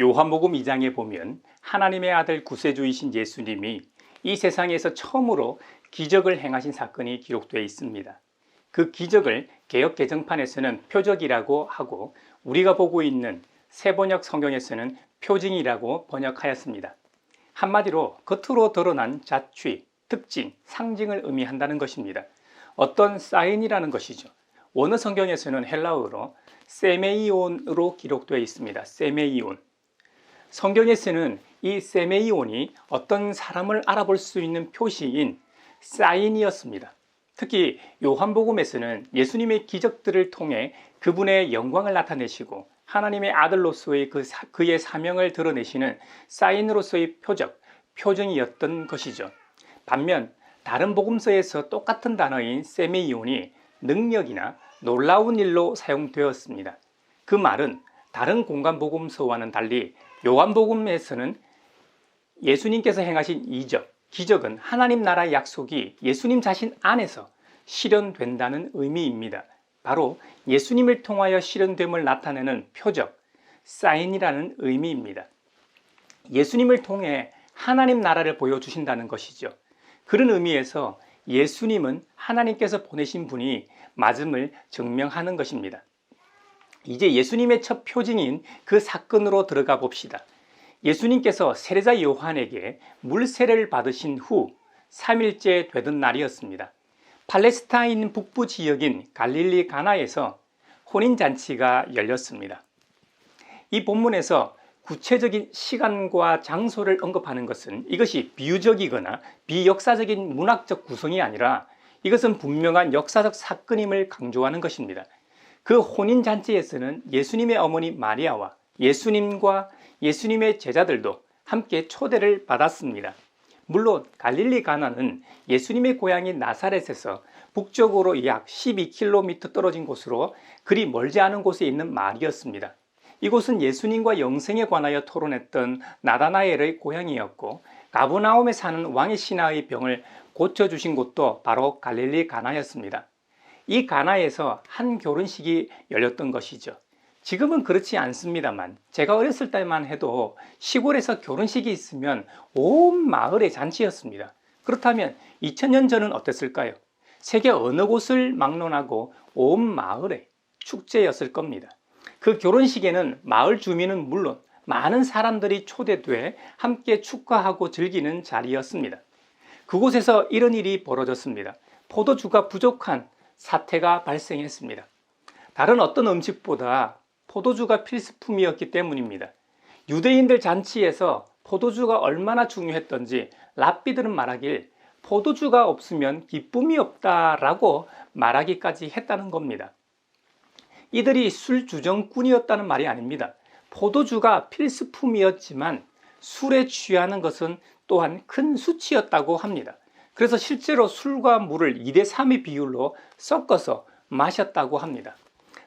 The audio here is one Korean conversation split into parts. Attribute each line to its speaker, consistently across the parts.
Speaker 1: 요한복음 2장에 보면 하나님의 아들 구세주이신 예수님이 이 세상에서 처음으로 기적을 행하신 사건이 기록되어 있습니다. 그 기적을 개혁 개정판에서는 표적이라고 하고 우리가 보고 있는 세번역 성경에서는 표징이라고 번역하였습니다. 한마디로 겉으로 드러난 자취, 특징, 상징을 의미한다는 것입니다. 어떤 사인이라는 것이죠. 원어 성경에서는 헬라어로 세메이온으로 기록되어 있습니다. 세메이온. 성경에서는 이 세메이온이 어떤 사람을 알아볼 수 있는 표시인 사인이었습니다. 특히 요한복음에서는 예수님의 기적들을 통해 그분의 영광을 나타내시고 하나님의 아들로서의 그 사, 그의 사명을 드러내시는 사인으로서의 표적, 표정이었던 것이죠. 반면 다른 복음서에서 똑같은 단어인 세메이온이 능력이나 놀라운 일로 사용되었습니다. 그 말은 다른 공간 복음서와는 달리 요한복음에서는 예수님께서 행하신 이적, 기적은 하나님 나라의 약속이 예수님 자신 안에서 실현된다는 의미입니다. 바로 예수님을 통하여 실현됨을 나타내는 표적, 사인이라는 의미입니다. 예수님을 통해 하나님 나라를 보여주신다는 것이죠. 그런 의미에서 예수님은 하나님께서 보내신 분이 맞음을 증명하는 것입니다. 이제 예수님의 첫 표징인 그 사건으로 들어가 봅시다. 예수님께서 세례자 요한에게 물세례를 받으신 후 3일째 되던 날이었습니다. 팔레스타인 북부 지역인 갈릴리 가나에서 혼인잔치가 열렸습니다. 이 본문에서 구체적인 시간과 장소를 언급하는 것은 이것이 비유적이거나 비역사적인 문학적 구성이 아니라 이것은 분명한 역사적 사건임을 강조하는 것입니다. 그 혼인 잔치에서는 예수님의 어머니 마리아와 예수님과 예수님의 제자들도 함께 초대를 받았습니다. 물론 갈릴리 가나는 예수님의 고향인 나사렛에서 북쪽으로 약 12km 떨어진 곳으로 그리 멀지 않은 곳에 있는 말이었습니다. 이곳은 예수님과 영생에 관하여 토론했던 나다나엘의 고향이었고 가브나움에 사는 왕의 신하의 병을 고쳐주신 곳도 바로 갈릴리 가나였습니다. 이 가나에서 한 결혼식이 열렸던 것이죠. 지금은 그렇지 않습니다만 제가 어렸을 때만 해도 시골에서 결혼식이 있으면 온 마을의 잔치였습니다. 그렇다면 2000년 전은 어땠을까요? 세계 어느 곳을 막론하고 온 마을의 축제였을 겁니다. 그 결혼식에는 마을 주민은 물론 많은 사람들이 초대돼 함께 축하하고 즐기는 자리였습니다. 그곳에서 이런 일이 벌어졌습니다. 포도주가 부족한 사태가 발생했습니다. 다른 어떤 음식보다 포도주가 필수품이었기 때문입니다. 유대인들 잔치에서 포도주가 얼마나 중요했던지 랍비들은 말하길 포도주가 없으면 기쁨이 없다라고 말하기까지 했다는 겁니다. 이들이 술 주정꾼이었다는 말이 아닙니다. 포도주가 필수품이었지만 술에 취하는 것은 또한 큰 수치였다고 합니다. 그래서 실제로 술과 물을 2대 3의 비율로 섞어서 마셨다고 합니다.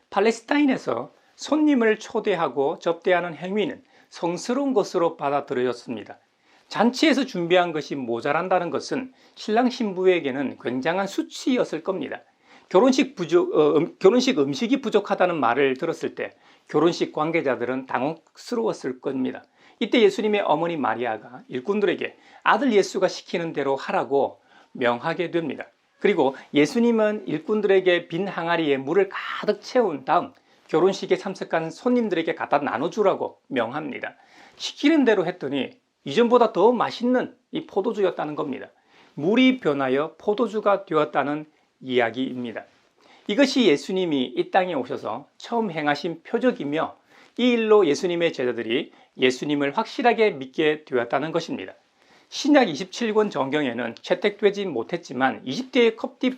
Speaker 1: 팔레스타인에서 손님을 초대하고 접대하는 행위는 성스러운 것으로 받아들여졌습니다. 잔치에서 준비한 것이 모자란다는 것은 신랑 신부에게는 굉장한 수치였을 겁니다. 결혼식 부족, 어, 음, 결혼식 음식이 부족하다는 말을 들었을 때 결혼식 관계자들은 당혹스러웠을 겁니다. 이때 예수님의 어머니 마리아가 일꾼들에게 아들 예수가 시키는 대로 하라고 명하게 됩니다. 그리고 예수님은 일꾼들에게 빈 항아리에 물을 가득 채운 다음 결혼식에 참석한 손님들에게 갖다 나눠주라고 명합니다. 시키는 대로 했더니 이전보다 더 맛있는 이 포도주였다는 겁니다. 물이 변하여 포도주가 되었다는 이야기입니다. 이것이 예수님이 이 땅에 오셔서 처음 행하신 표적이며 이 일로 예수님의 제자들이 예수님을 확실하게 믿게 되었다는 것입니다. 신약 27권 정경에는 채택되지 못했지만 20대의 컵티,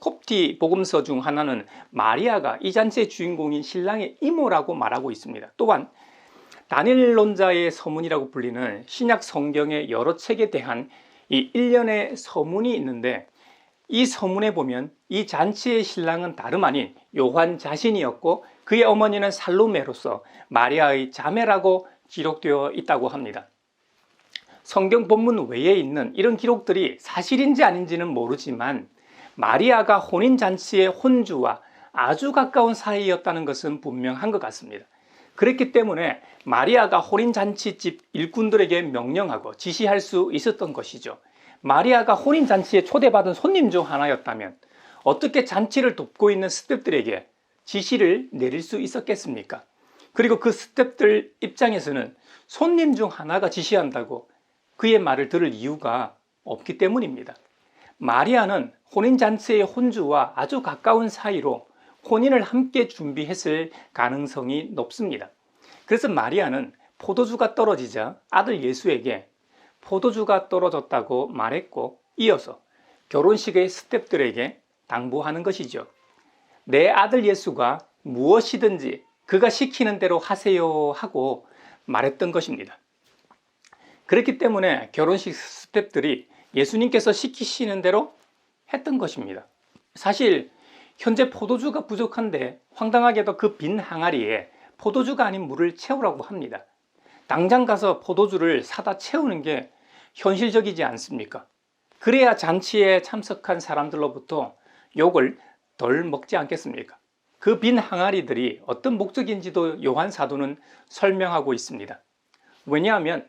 Speaker 1: 컵티 복음서 중 하나는 마리아가 이 잔치의 주인공인 신랑의 이모라고 말하고 있습니다. 또한 다닐론자의 서문이라고 불리는 신약 성경의 여러 책에 대한 이 일련의 서문이 있는데 이 서문에 보면 이 잔치의 신랑은 다름 아닌 요한 자신이었고 그의 어머니는 살로메로서 마리아의 자매라고 기록되어 있다고 합니다. 성경 본문 외에 있는 이런 기록들이 사실인지 아닌지는 모르지만 마리아가 혼인 잔치의 혼주와 아주 가까운 사이였다는 것은 분명한 것 같습니다. 그랬기 때문에 마리아가 혼인잔치집 일꾼들에게 명령하고 지시할 수 있었던 것이죠. 마리아가 혼인잔치에 초대받은 손님 중 하나였다면 어떻게 잔치를 돕고 있는 스탭들에게 지시를 내릴 수 있었겠습니까? 그리고 그 스탭들 입장에서는 손님 중 하나가 지시한다고 그의 말을 들을 이유가 없기 때문입니다. 마리아는 혼인잔치의 혼주와 아주 가까운 사이로 혼인을 함께 준비했을 가능성이 높습니다. 그래서 마리아는 포도주가 떨어지자 아들 예수에게 포도주가 떨어졌다고 말했고 이어서 결혼식의 스탭들에게 당부하는 것이죠. 내 아들 예수가 무엇이든지 그가 시키는 대로 하세요 하고 말했던 것입니다. 그렇기 때문에 결혼식 스탭들이 예수님께서 시키시는 대로 했던 것입니다. 사실 현재 포도주가 부족한데 황당하게도 그 빈 항아리에 포도주가 아닌 물을 채우라고 합니다. 당장 가서 포도주를 사다 채우는 게 현실적이지 않습니까? 그래야 잔치에 참석한 사람들로부터 욕을 덜 먹지 않겠습니까? 그 빈 항아리들이 어떤 목적인지도 요한 사도는 설명하고 있습니다. 왜냐하면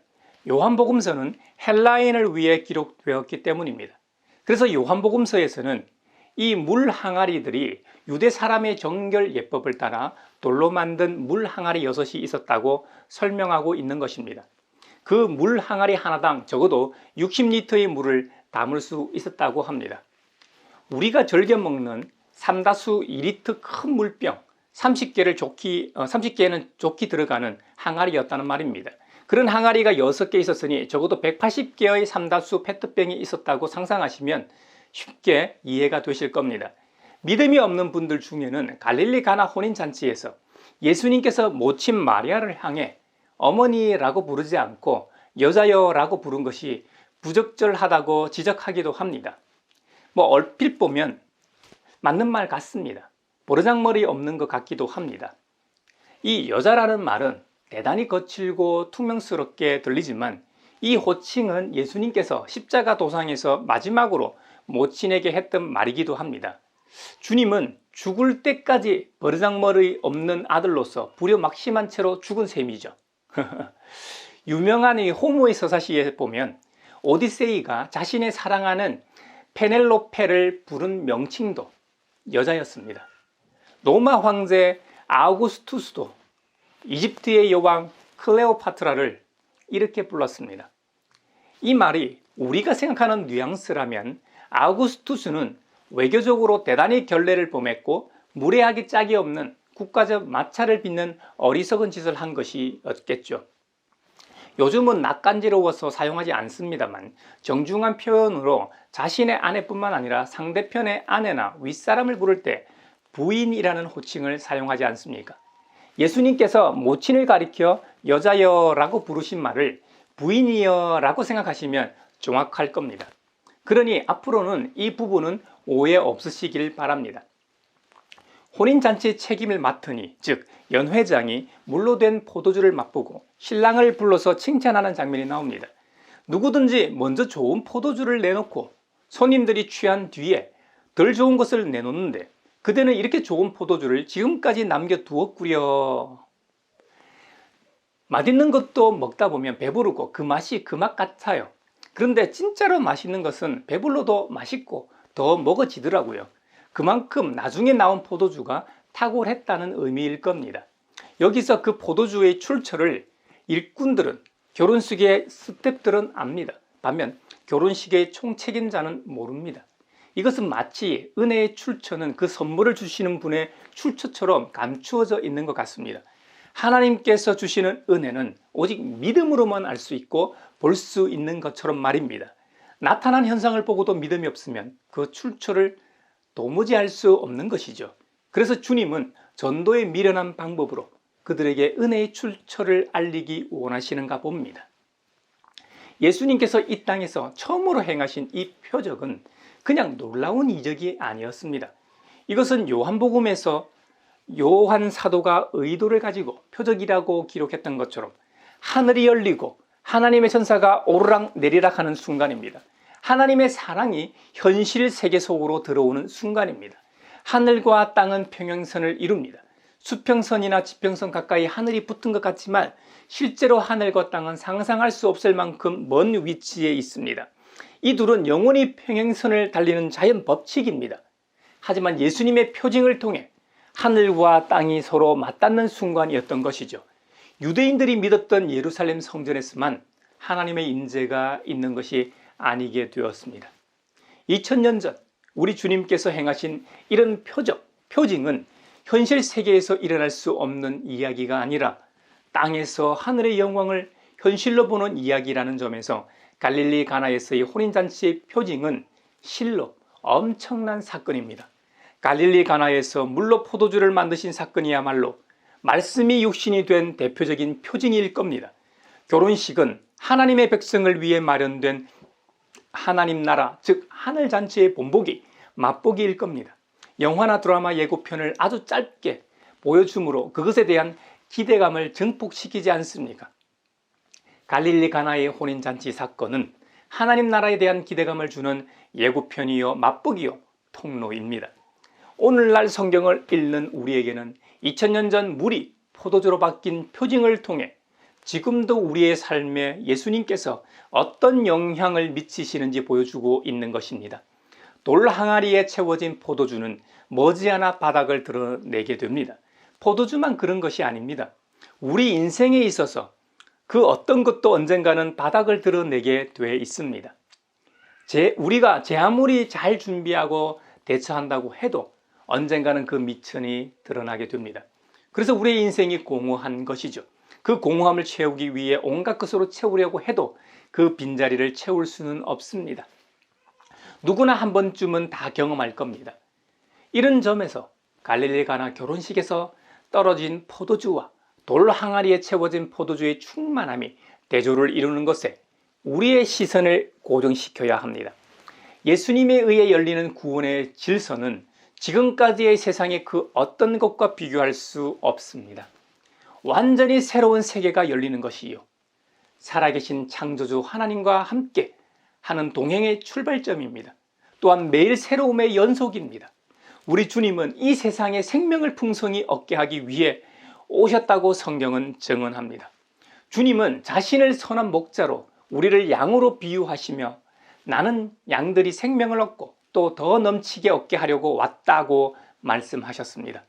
Speaker 1: 요한복음서는 헬라인을 위해 기록되었기 때문입니다. 그래서 요한복음서에서는 이 물 항아리들이 유대 사람의 정결 예법을 따라 돌로 만든 물 항아리 여섯이 있었다고 설명하고 있는 것입니다. 그 물 항아리 하나당 적어도 60리터의 물을 담을 수 있었다고 합니다. 우리가 즐겨 먹는 삼다수 2리터 큰 물병 30개를 좋기, 30개는 좋기 들어가는 항아리였다는 말입니다. 그런 항아리가 6개 있었으니 적어도 180개의 삼다수 페트병이 있었다고 상상하시면 쉽게 이해가 되실 겁니다. 믿음이 없는 분들 중에는 갈릴리 가나 혼인 잔치에서 예수님께서 모친 마리아를 향해 어머니라고 부르지 않고 여자여라고 부른 것이 부적절하다고 지적하기도 합니다. 뭐 얼핏 보면 맞는 말 같습니다. 보르장머리 없는 것 같기도 합니다. 이 여자라는 말은 대단히 거칠고 투명스럽게 들리지만 이 호칭은 예수님께서 십자가 도상에서 마지막으로 모친에게 했던 말이기도 합니다. 주님은 죽을 때까지 버르장머리 없는 아들로서 불효 막심한 채로 죽은 셈이죠. 유명한 이 호모의 서사시에 보면 오디세이가 자신의 사랑하는 페넬로페를 부른 명칭도 여자였습니다. 로마 황제 아우구스투스도 이집트의 여왕 클레오파트라를 이렇게 불렀습니다. 이 말이 우리가 생각하는 뉘앙스라면 아우구스투스는 외교적으로 대단히 결례를 범했고 무례하기 짝이 없는 국가적 마찰을 빚는 어리석은 짓을 한 것이었겠죠. 요즘은 낯간지러워서 사용하지 않습니다만 정중한 표현으로 자신의 아내뿐만 아니라 상대편의 아내나 윗사람을 부를 때 부인이라는 호칭을 사용하지 않습니까? 예수님께서 모친을 가리켜 여자여라고 부르신 말을 부인이여라고 생각하시면 정확할 겁니다. 그러니 앞으로는 이 부분은 오해 없으시길 바랍니다. 혼인 잔치 책임을 맡으니 즉 연회장이 물로 된 포도주를 맛보고 신랑을 불러서 칭찬하는 장면이 나옵니다. 누구든지 먼저 좋은 포도주를 내놓고 손님들이 취한 뒤에 덜 좋은 것을 내놓는데 그대는 이렇게 좋은 포도주를 지금까지 남겨두었구려. 맛있는 것도 먹다 보면 배부르고 그 맛이 그 맛 같아요. 그런데 진짜로 맛있는 것은 배불러도 맛있고 더 먹어지더라고요. 그만큼 나중에 나온 포도주가 탁월했다는 의미일 겁니다. 여기서 그 포도주의 출처를 일꾼들은 결혼식의 스탭들은 압니다. 반면 결혼식의 총책임자는 모릅니다. 이것은 마치 은혜의 출처는 그 선물을 주시는 분의 출처처럼 감추어져 있는 것 같습니다. 하나님께서 주시는 은혜는 오직 믿음으로만 알 수 있고 볼 수 있는 것처럼 말입니다. 나타난 현상을 보고도 믿음이 없으면 그 출처를 도무지 알 수 없는 것이죠. 그래서 주님은 전도의 미련한 방법으로 그들에게 은혜의 출처를 알리기 원하시는가 봅니다. 예수님께서 이 땅에서 처음으로 행하신 이 표적은 그냥 놀라운 이적이 아니었습니다. 이것은 요한복음에서 요한 사도가 의도를 가지고 표적이라고 기록했던 것처럼 하늘이 열리고 하나님의 천사가 오르락 내리락 하는 순간입니다. 하나님의 사랑이 현실 세계 속으로 들어오는 순간입니다. 하늘과 땅은 평행선을 이룹니다. 수평선이나 지평선 가까이 하늘이 붙은 것 같지만 실제로 하늘과 땅은 상상할 수 없을 만큼 먼 위치에 있습니다. 이 둘은 영원히 평행선을 달리는 자연 법칙입니다. 하지만 예수님의 표징을 통해 하늘과 땅이 서로 맞닿는 순간이었던 것이죠. 유대인들이 믿었던 예루살렘 성전에서만 하나님의 임재가 있는 것이 아니게 되었습니다. 2000년 전 우리 주님께서 행하신 이런 표적, 표징은 현실 세계에서 일어날 수 없는 이야기가 아니라 땅에서 하늘의 영광을 현실로 보는 이야기라는 점에서 갈릴리 가나에서의 혼인잔치의 표징은 실로 엄청난 사건입니다. 갈릴리 가나에서 물로 포도주를 만드신 사건이야말로 말씀이 육신이 된 대표적인 표징일 겁니다. 결혼식은 하나님의 백성을 위해 마련된 하나님 나라, 즉 하늘 잔치의 본보기, 맛보기일 겁니다. 영화나 드라마 예고편을 아주 짧게 보여줌으로 그것에 대한 기대감을 증폭시키지 않습니까? 갈릴리 가나의 혼인 잔치 사건은 하나님 나라에 대한 기대감을 주는 예고편이요 맛보기요 통로입니다. 오늘날 성경을 읽는 우리에게는 2000년 전 물이 포도주로 바뀐 표징을 통해 지금도 우리의 삶에 예수님께서 어떤 영향을 미치시는지 보여주고 있는 것입니다. 돌 항아리에 채워진 포도주는 머지않아 바닥을 드러내게 됩니다. 포도주만 그런 것이 아닙니다. 우리 인생에 있어서 그 어떤 것도 언젠가는 바닥을 드러내게 돼 있습니다. 제, 우리가 제 아무리 잘 준비하고 대처한다고 해도 언젠가는 그 미천이 드러나게 됩니다. 그래서 우리의 인생이 공허한 것이죠. 그 공허함을 채우기 위해 온갖 것으로 채우려고 해도 그 빈자리를 채울 수는 없습니다. 누구나 한 번쯤은 다 경험할 겁니다. 이런 점에서 갈릴리 가나 결혼식에서 떨어진 포도주와 돌 항아리에 채워진 포도주의 충만함이 대조를 이루는 것에 우리의 시선을 고정시켜야 합니다. 예수님에 의해 열리는 구원의 질서는 지금까지의 세상의 그 어떤 것과 비교할 수 없습니다. 완전히 새로운 세계가 열리는 것이요. 살아계신 창조주 하나님과 함께 하는 동행의 출발점입니다. 또한 매일 새로움의 연속입니다. 우리 주님은 이 세상에 생명을 풍성히 얻게 하기 위해 오셨다고 성경은 증언합니다. 주님은 자신을 선한 목자로 우리를 양으로 비유하시며 나는 양들이 생명을 얻고 또 더 넘치게 얻게 하려고 왔다고 말씀하셨습니다.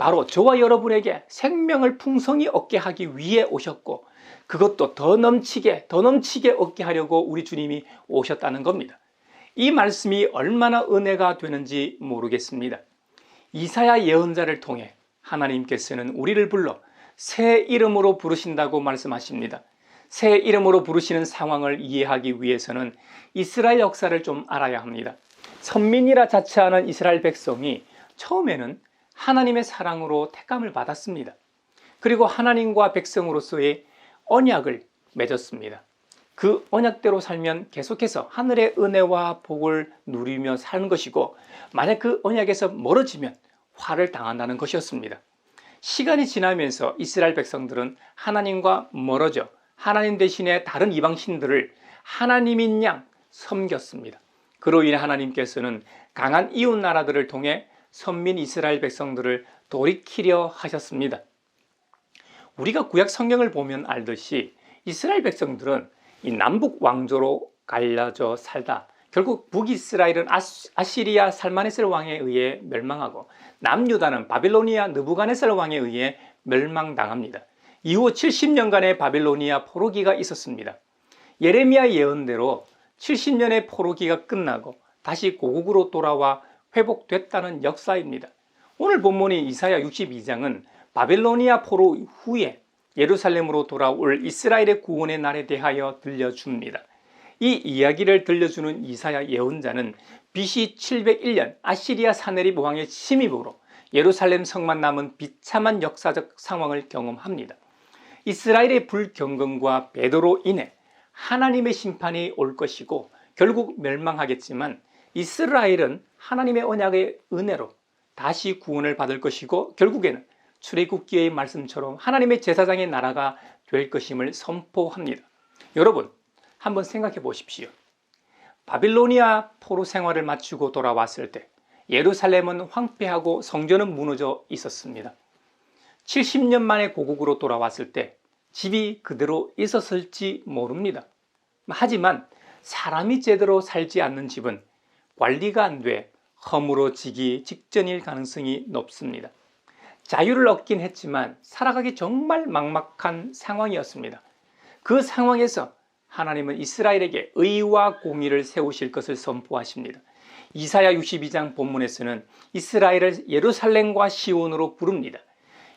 Speaker 1: 바로 저와 여러분에게 생명을 풍성히 얻게 하기 위해 오셨고 그것도 더 넘치게 더 넘치게 얻게 하려고 우리 주님이 오셨다는 겁니다. 이 말씀이 얼마나 은혜가 되는지 모르겠습니다. 이사야 예언자를 통해 하나님께서는 우리를 불러 새 이름으로 부르신다고 말씀하십니다. 새 이름으로 부르시는 상황을 이해하기 위해서는 이스라엘 역사를 좀 알아야 합니다. 선민이라 자처하는 이스라엘 백성이 처음에는 하나님의 사랑으로 택감을 받았습니다. 그리고 하나님과 백성으로서의 언약을 맺었습니다. 그 언약대로 살면 계속해서 하늘의 은혜와 복을 누리며 사는 것이고 만약 그 언약에서 멀어지면 화를 당한다는 것이었습니다. 시간이 지나면서 이스라엘 백성들은 하나님과 멀어져 하나님 대신에 다른 이방 신들을 하나님인 양 섬겼습니다. 그로 인해 하나님께서는 강한 이웃 나라들을 통해 선민 이스라엘 백성들을 돌이키려 하셨습니다. 우리가 구약 성경을 보면 알듯이 이스라엘 백성들은 이 남북 왕조로 갈려져 살다 결국 북이스라엘은 아시리아 살마네셀 왕에 의해 멸망하고 남유다는 바빌로니아 느부갓네살 왕에 의해 멸망당합니다. 이후 70년간의 바빌로니아 포로기가 있었습니다. 예레미야 예언대로 70년의 포로기가 끝나고 다시 고국으로 돌아와 회복됐다는 역사입니다. 오늘 본문인 이사야 62장은 바벨로니아 포로 후에 예루살렘으로 돌아올 이스라엘의 구원의 날에 대하여 들려줍니다. 이 이야기를 들려주는 이사야 예언자는 BC 701년 아시리아 사네립 왕의 침입으로 예루살렘 성만 남은 비참한 역사적 상황을 경험합니다. 이스라엘의 불경건과 배도로 인해 하나님의 심판이 올 것이고 결국 멸망하겠지만 이스라엘은 하나님의 언약의 은혜로 다시 구원을 받을 것이고 결국에는 출애굽기의 말씀처럼 하나님의 제사장의 나라가 될 것임을 선포합니다. 여러분 한번 생각해 보십시오. 바빌로니아 포로 생활을 마치고 돌아왔을 때 예루살렘은 황폐하고 성전은 무너져 있었습니다. 70년 만에 고국으로 돌아왔을 때 집이 그대로 있었을지 모릅니다. 하지만 사람이 제대로 살지 않는 집은 관리가 안 돼 허물어지기 직전일 가능성이 높습니다. 자유를 얻긴 했지만 살아가기 정말 막막한 상황이었습니다. 그 상황에서 하나님은 이스라엘에게 의와 공의를 세우실 것을 선포하십니다. 이사야 62장 본문에서는 이스라엘을 예루살렘과 시온으로 부릅니다.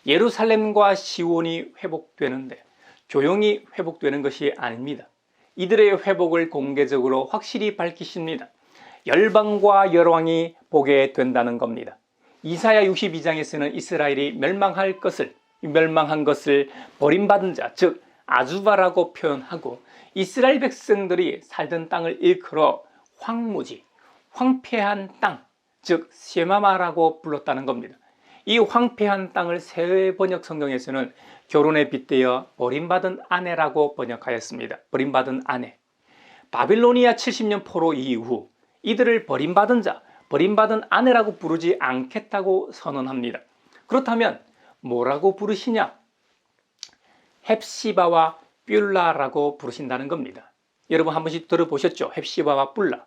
Speaker 1: 예루살렘과 시온이 회복되는데 조용히 회복되는 것이 아닙니다. 이들의 회복을 공개적으로 확실히 밝히십니다. 열방과 열왕이 보게 된다는 겁니다. 이사야 62장에서는 이스라엘이 멸망할 것을 멸망한 것을 버림받은 자, 즉 아주바라고 표현하고 이스라엘 백성들이 살던 땅을 일컬어 황무지, 황폐한 땅, 즉 세마마라고 불렀다는 겁니다. 이 황폐한 땅을 새 번역 성경에서는 결혼에 빗대어 버림받은 아내라고 번역하였습니다. 버림받은 아내. 바빌로니아 70년 포로 이후 이들을 버림받은 자, 버림받은 아내라고 부르지 않겠다고 선언합니다. 그렇다면 뭐라고 부르시냐? 헵시바와 뷸라라고 부르신다는 겁니다. 여러분 한 번씩 들어보셨죠? 헵시바와 뿔라.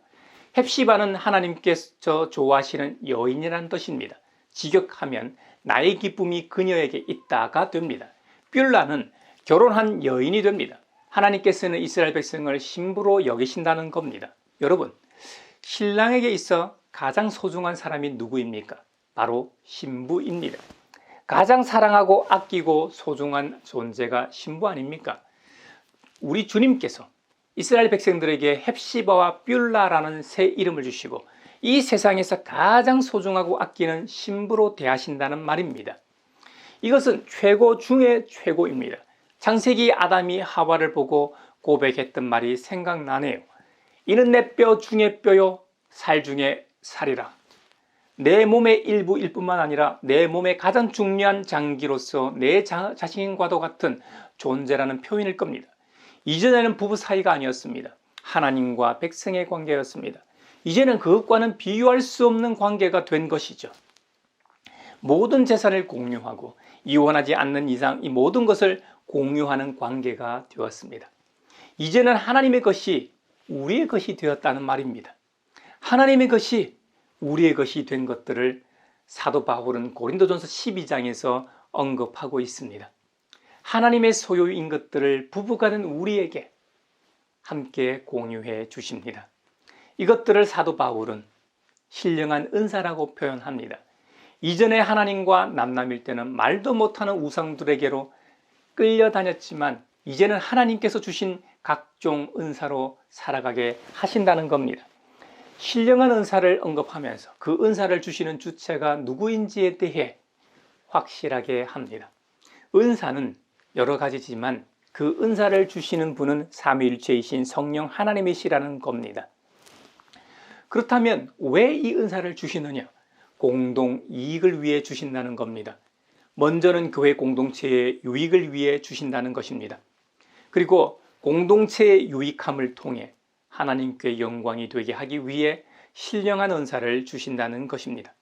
Speaker 1: 헵시바는 하나님께서 좋아하시는 여인이라는 뜻입니다. 직역하면 나의 기쁨이 그녀에게 있다가 됩니다. 뷸라는 결혼한 여인이 됩니다. 하나님께서는 이스라엘 백성을 신부로 여기신다는 겁니다. 여러분, 신랑에게 있어 가장 소중한 사람이 누구입니까? 바로 신부입니다. 가장 사랑하고 아끼고 소중한 존재가 신부 아닙니까? 우리 주님께서 이스라엘 백성들에게 헵시바와 뷸라라는 새 이름을 주시고 이 세상에서 가장 소중하고 아끼는 신부로 대하신다는 말입니다. 이것은 최고 중의 최고입니다. 창세기 아담이 하와를 보고 고백했던 말이 생각나네요. 이는 내 뼈 중의 뼈요, 살 중의 살이라. 내 몸의 일부일 뿐만 아니라 내 몸의 가장 중요한 장기로서 내 자, 자신과도 같은 존재라는 표현일 겁니다. 이전에는 부부 사이가 아니었습니다. 하나님과 백성의 관계였습니다. 이제는 그것과는 비교할 수 없는 관계가 된 것이죠. 모든 재산을 공유하고 이혼하지 않는 이상 이 모든 것을 공유하는 관계가 되었습니다. 이제는 하나님의 것이 우리의 것이 되었다는 말입니다. 하나님의 것이 우리의 것이 된 것들을 사도 바울은 고린도전서 12장에서 언급하고 있습니다. 하나님의 소유인 것들을 부부가는 우리에게 함께 공유해 주십니다. 이것들을 사도 바울은 신령한 은사라고 표현합니다. 이전에 하나님과 남남일 때는 말도 못하는 우상들에게로 끌려다녔지만 이제는 하나님께서 주신 각종 은사로 살아가게 하신다는 겁니다. 신령한 은사를 언급하면서 그 은사를 주시는 주체가 누구인지에 대해 확실하게 합니다. 은사는 여러 가지지만 그 은사를 주시는 분은 삼위일체이신 성령 하나님이시라는 겁니다. 그렇다면 왜 이 은사를 주시느냐? 공동 이익을 위해 주신다는 겁니다. 먼저는 교회 공동체의 유익을 위해 주신다는 것입니다. 그리고 공동체의 유익함을 통해 하나님께 영광이 되게 하기 위해 신령한 은사를 주신다는 것입니다.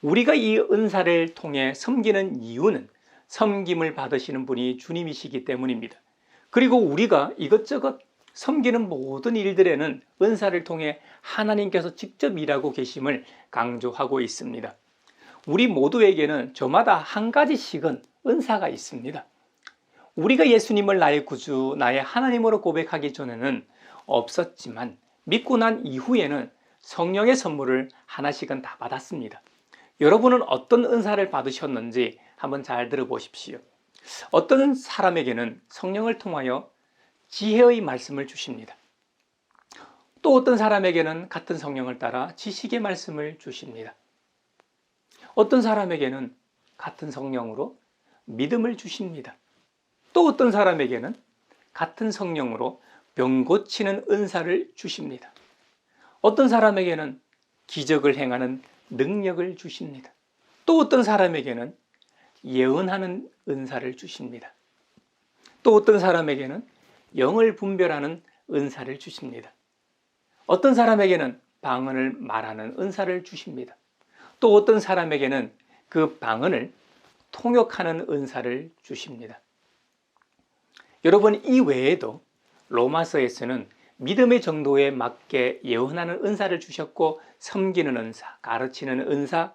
Speaker 1: 우리가 이 은사를 통해 섬기는 이유는 섬김을 받으시는 분이 주님이시기 때문입니다. 그리고 우리가 이것저것 섬기는 모든 일들에는 은사를 통해 하나님께서 직접 일하고 계심을 강조하고 있습니다. 우리 모두에게는 저마다 한 가지씩은 은사가 있습니다. 우리가 예수님을 나의 구주, 나의 하나님으로 고백하기 전에는 없었지만 믿고 난 이후에는 성령의 선물을 하나씩은 다 받았습니다. 여러분은 어떤 은사를 받으셨는지 한번 잘 들어보십시오. 어떤 사람에게는 성령을 통하여 지혜의 말씀을 주십니다. 또 어떤 사람에게는 같은 성령을 따라 지식의 말씀을 주십니다. 어떤 사람에게는 같은 성령으로 믿음을 주십니다. 또 어떤 사람에게는 같은 성령으로 병 고치는 은사를 주십니다. 어떤 사람에게는 기적을 행하는 능력을 주십니다. 또 어떤 사람에게는 예언하는 은사를 주십니다. 또 어떤 사람에게는 영을 분별하는 은사를 주십니다. 어떤 사람에게는 방언을 말하는 은사를 주십니다. 또 어떤 사람에게는 그 방언을 통역하는 은사를 주십니다. 여러분 이 외에도 로마서에서는 믿음의 정도에 맞게 예언하는 은사를 주셨고 섬기는 은사, 가르치는 은사,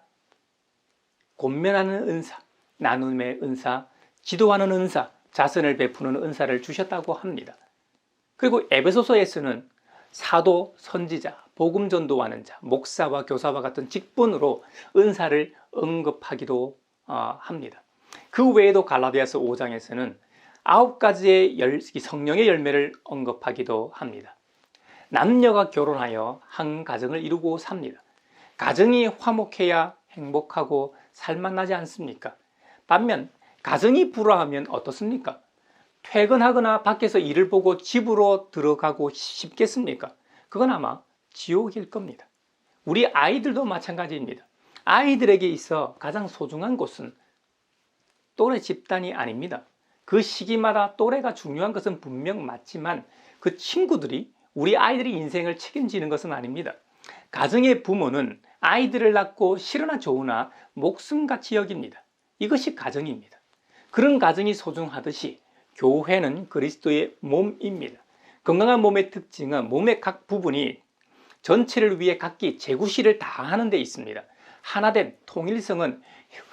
Speaker 1: 권면하는 은사, 나눔의 은사, 지도하는 은사, 자선을 베푸는 은사를 주셨다고 합니다. 그리고 에베소서에서는 사도, 선지자, 복음 전도하는 자, 목사와 교사와 같은 직분으로 은사를 언급하기도 어, 합니다. 그 외에도 갈라디아서 5장에서는 아홉 가지의 열, 성령의 열매를 언급하기도 합니다. 남녀가 결혼하여 한 가정을 이루고 삽니다. 가정이 화목해야 행복하고 살만나지 않습니까? 반면 가정이 불화하면 어떻습니까? 퇴근하거나 밖에서 일을 보고 집으로 들어가고 싶겠습니까? 그건 아마 지옥일 겁니다. 우리 아이들도 마찬가지입니다. 아이들에게 있어 가장 소중한 곳은 또래 집단이 아닙니다. 그 시기마다 또래가 중요한 것은 분명 맞지만 그 친구들이 우리 아이들의 인생을 책임지는 것은 아닙니다. 가정의 부모는 아이들을 낳고 싫으나 좋으나 목숨같이 여깁니다. 이것이 가정입니다. 그런 가정이 소중하듯이 교회는 그리스도의 몸입니다. 건강한 몸의 특징은 몸의 각 부분이 전체를 위해 각기 제구시를 다하는 데 있습니다. 하나된 통일성은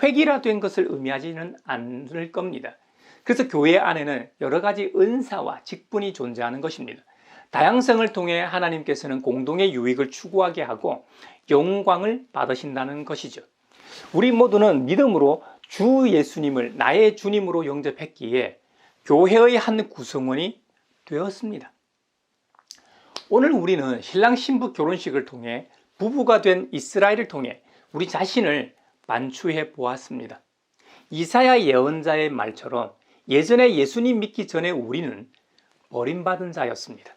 Speaker 1: 획일화된 것을 의미하지는 않을 겁니다. 그래서 교회 안에는 여러 가지 은사와 직분이 존재하는 것입니다. 다양성을 통해 하나님께서는 공동의 유익을 추구하게 하고 영광을 받으신다는 것이죠. 우리 모두는 믿음으로 주 예수님을 나의 주님으로 영접했기에 교회의 한 구성원이 되었습니다. 오늘 우리는 신랑 신부 결혼식을 통해 부부가 된 이스라엘을 통해 우리 자신을 만추해 보았습니다. 이사야 예언자의 말처럼 예전에 예수님 믿기 전에 우리는 버림받은 자였습니다.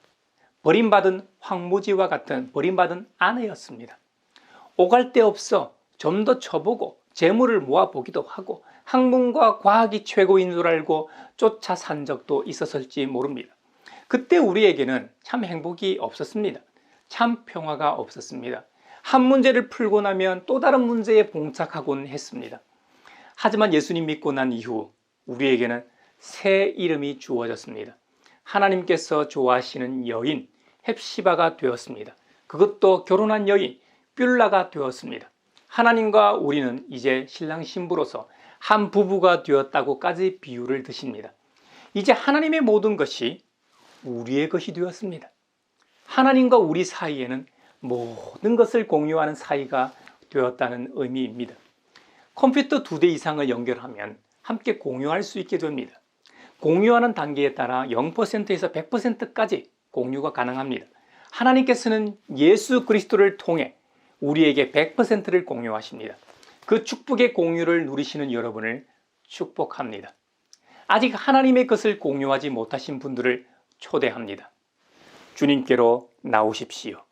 Speaker 1: 버림받은 황무지와 같은 버림받은 아내였습니다. 오갈 데 없어 좀 더 쳐보고 재물을 모아보기도 하고 학문과 과학이 최고인 줄 알고 쫓아 산 적도 있었을지 모릅니다. 그때 우리에게는 참 행복이 없었습니다. 참 평화가 없었습니다. 한 문제를 풀고 나면 또 다른 문제에 봉착하곤 했습니다. 하지만 예수님 믿고 난 이후 우리에게는 새 이름이 주어졌습니다. 하나님께서 좋아하시는 여인 헵시바가 되었습니다. 그것도 결혼한 여인 뷸라가 되었습니다. 하나님과 우리는 이제 신랑 신부로서 한 부부가 되었다고까지 비유를 드십니다. 이제 하나님의 모든 것이 우리의 것이 되었습니다. 하나님과 우리 사이에는 모든 것을 공유하는 사이가 되었다는 의미입니다. 컴퓨터 두 대 이상을 연결하면 함께 공유할 수 있게 됩니다. 공유하는 단계에 따라 0%에서 100%까지 공유가 가능합니다. 하나님께서는 예수 그리스도를 통해 우리에게 100%를 공유하십니다. 그 축복의 공유를 누리시는 여러분을 축복합니다. 아직 하나님의 것을 공유하지 못하신 분들을 초대합니다. 주님께로 나오십시오.